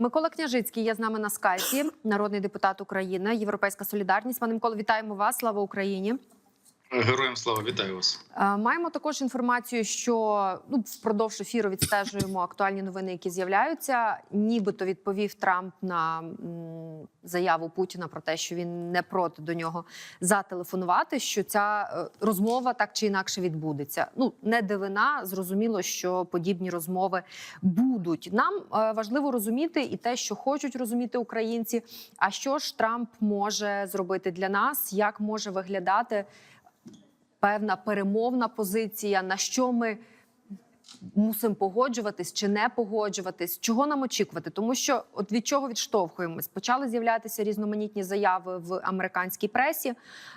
Микола Княжицький є з нами на скайпі, народний депутат України, Європейська Солідарність. Пане Миколо, вітаємо вас. Слава Україні. Героям слава вітаю вас. Е, Маємо також інформацію, що ну впродовж ефіру відстежуємо актуальні новини, які з'являються. Нібито відповів Трамп на заяву Путіна про те, що він не проти до нього зателефонувати. Що ця е, розмова так чи інакше відбудеться. Ну не дивина, зрозуміло, що подібні розмови будуть. Нам е, важливо розуміти і те, що хочуть розуміти українці. А що ж Трамп може зробити для нас, як може виглядати певна перемовна позиція, на що ми мусимо погоджуватись чи не погоджуватись, чого нам очікувати, тому що от від чого відштовхуємось, почали з'являтися різноманітні заяви в американській пресі.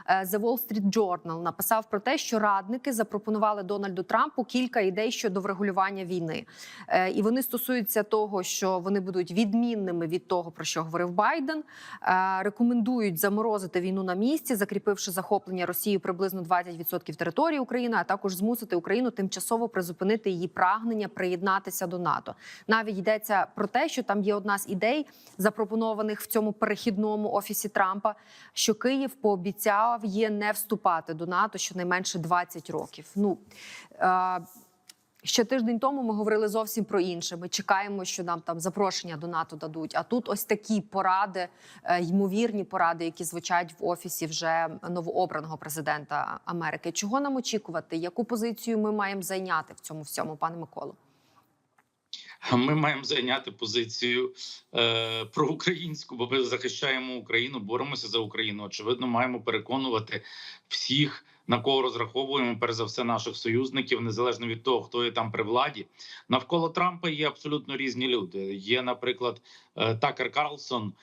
Е, The Wall Street Journal написав про те, що радники запропонували Дональду Трампу кілька ідей щодо врегулювання війни, Е, і вони стосуються того, що вони будуть відмінними від того, про що говорив Байден. Е, Рекомендують заморозити війну на місці, закріпивши захоплення Росією приблизно 20% території України, а також змусити Україну тимчасово призупинити її прагнення приєднатися до НАТО. Навіть йдеться про те, що там є одна з ідей, запропонованих в цьому перехідному офісі Трампа, що Київ пообіцяв є не вступати до НАТО щонайменше 20 років. Ну е, Ще тиждень тому ми говорили зовсім про інше. Ми чекаємо, що нам там запрошення до НАТО дадуть. А тут ось такі поради, е, ймовірні поради, які звучать в офісі вже новообраного президента Америки. Чого нам очікувати? Яку позицію ми маємо зайняти в цьому всьому, пане Миколо? Ми маємо зайняти позицію е, проукраїнську, бо ми захищаємо Україну, боремося за Україну. Очевидно, маємо переконувати всіх, на кого розраховуємо, перш за все, наших союзників, незалежно від того, хто є там при владі. Навколо Трампа є абсолютно різні люди. Є, наприклад, е, Такер Карлсон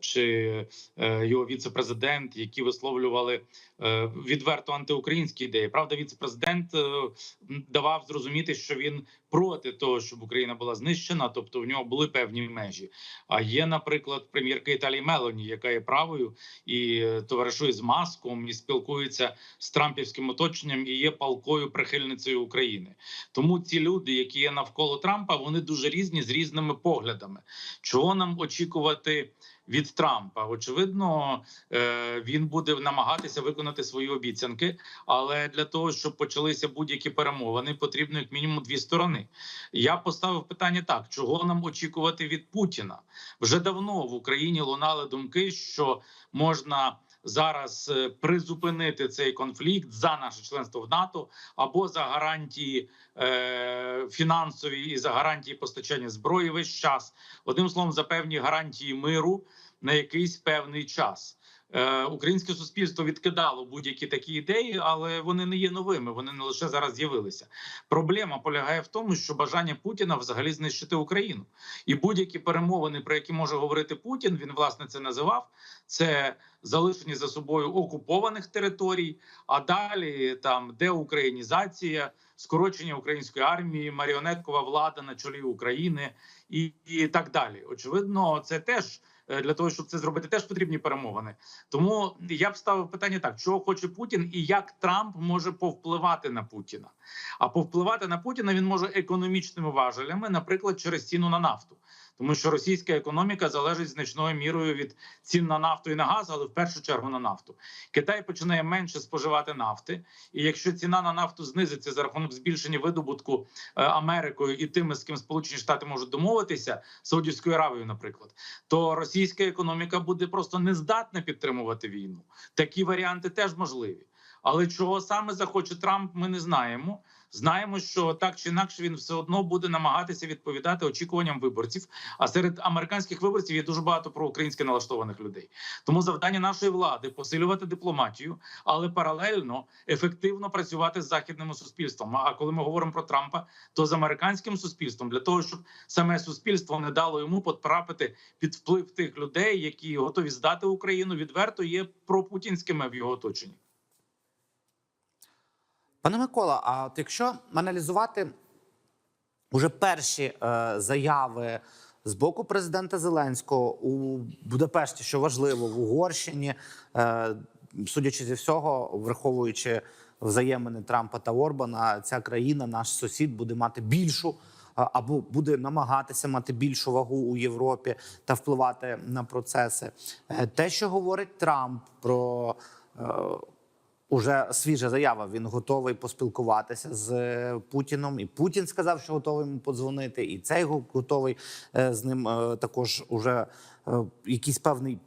чи е, його віце-президент, які висловлювали е, відверто антиукраїнські ідеї. Правда, віце-президент е, давав зрозуміти, що він проти того, щоб Україна була знищена, тобто в нього були певні межі. А є, наприклад, прем'єрка Італії Мелоні, яка є правою і е, товаришує з маском і спілкується з трампівським оточенням і є палкою прихильницею України. Тому ці люди, які є навколо Трампа, вони дуже різні з різними поглядами. Чого нам очікувати? Від Трампа очевидно, е, він буде намагатися виконати свої обіцянки, але для того, щоб почалися будь-які перемовини, потрібно як мінімум дві сторони. Я поставив питання так: чого нам очікувати від Путіна? Вже давно в Україні лунали думки, що можна зараз е, призупинити цей конфлікт за наше членство в НАТО або за гарантії е, фінансові і за гарантії постачання зброї весь час. Одним словом, за певні гарантії миру на якийсь певний час. Е, Українське суспільство відкидало будь-які такі ідеї, але вони не є новими. Вони не лише зараз з'явилися. Проблема полягає в тому, що бажання Путіна взагалі знищити Україну, і будь-які перемовини, про які може говорити Путін, він власне це називав. Це залишені за собою окупованих територій, а далі там деукраїнізація, скорочення української армії, маріонеткова влада на чолі України і, і так далі. Очевидно, це теж. е, Для того щоб це зробити, теж потрібні перемовини. Тому я б ставив питання так: чого хоче Путін, і як Трамп може повпливати на Путіна. А повпливати на Путіна він може економічними важелями, наприклад, через ціну на нафту, тому що російська економіка залежить значною мірою від цін на нафту і на газ, але в першу чергу на нафту. Китай починає менше споживати нафти, і якщо ціна на нафту знизиться за рахунок збільшення видобутку е, Америкою і тими, з ким Сполучені Штати можуть домовитися, Саудівською Аравією, наприклад, то російська економіка буде просто не здатна підтримувати війну. Такі варіанти теж можливі. Але чого саме захоче Трамп, ми не знаємо. Знаємо, що так чи інакше він все одно буде намагатися відповідати очікуванням виборців. А серед американських виборців є дуже багато проукраїнськи налаштованих людей. Тому завдання нашої влади посилювати дипломатію, але паралельно ефективно працювати з західним суспільством. А коли ми говоримо про Трампа, то з американським суспільством для того, щоб саме суспільство не дало йому потрапити під вплив тих людей, які готові здати Україну, відверто є пропутінськими в його оточенні. Пане Микола, а от якщо аналізувати уже перші е, заяви з боку президента Зеленського у Будапешті, що важливо, в Угорщині, е, судячи зі всього, враховуючи взаємини Трампа та Орбана, ця країна, наш сусід, буде мати більшу а, або буде намагатися мати більшу вагу у Європі та впливати на процеси. Е, Те, що говорить Трамп про е, Уже свіжа заява. Він готовий поспілкуватися з е, Путіном. І Путін сказав, що готовий йому подзвонити, і цей го- готовий е, з ним е, також уже якийсь певний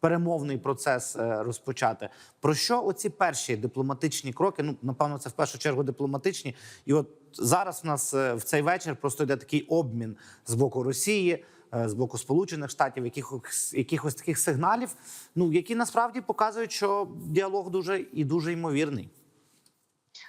перемовний процес розпочати. Про що оці перші дипломатичні кроки? Ну напевно, це в першу чергу дипломатичні. І от зараз у нас в цей вечір просто йде такий обмін з боку Росії. Е, З боку Сполучених Штатів, якихось якихось таких сигналів, ну які насправді показують, що діалог дуже і дуже ймовірний.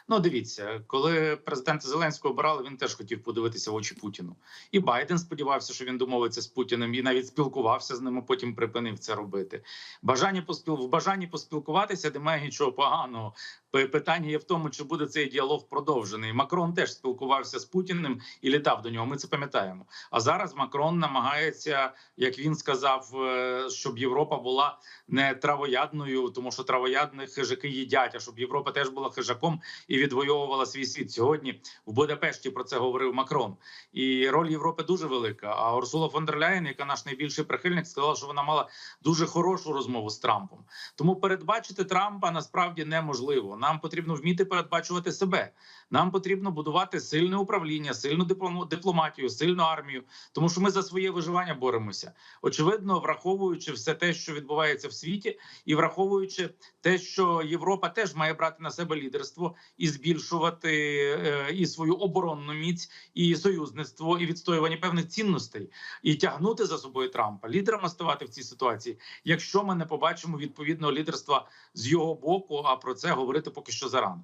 Ну, дивіться, коли президента Зеленського обирали, він теж хотів подивитися в очі Путіну. І Байден сподівався, що він домовиться з Путіним, і навіть спілкувався з ним, а потім припинив це робити. Бажання поспіл... в бажанні поспілкуватися немає нічого поганого. Питання є в тому, чи буде цей діалог продовжений. Макрон теж спілкувався з Путіним і літав до нього. Ми це пам'ятаємо. А зараз Макрон намагається, як він сказав, е, щоб Європа була не травоядною, тому що травоядних хижаки їдять, а щоб Європа теж була хижаком і відвоювала свій світ. Сьогодні в Будапешті про це говорив Макрон. І роль Європи дуже велика. А Урсула фон дер Ляєн, яка наш найбільший прихильник, сказала, що вона мала дуже хорошу розмову з Трампом. Тому передбачити Трампа насправді неможливо. Нам потрібно вміти передбачувати себе. Нам потрібно будувати сильне управління, сильну диплом- дипломатію, сильну армію, тому що ми за своє виживання боремося. Очевидно, враховуючи все те, що відбувається в світі, і враховуючи те, що Європа теж має брати на себе лідерство і збільшувати е, і свою оборонну міць, і союзництво, і відстоювання певних цінностей, і тягнути за собою Трампа, лідером ставати в цій ситуації, якщо ми не побачимо відповідного лідерства з його боку, а про це говорити поки що зарано.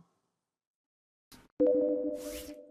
you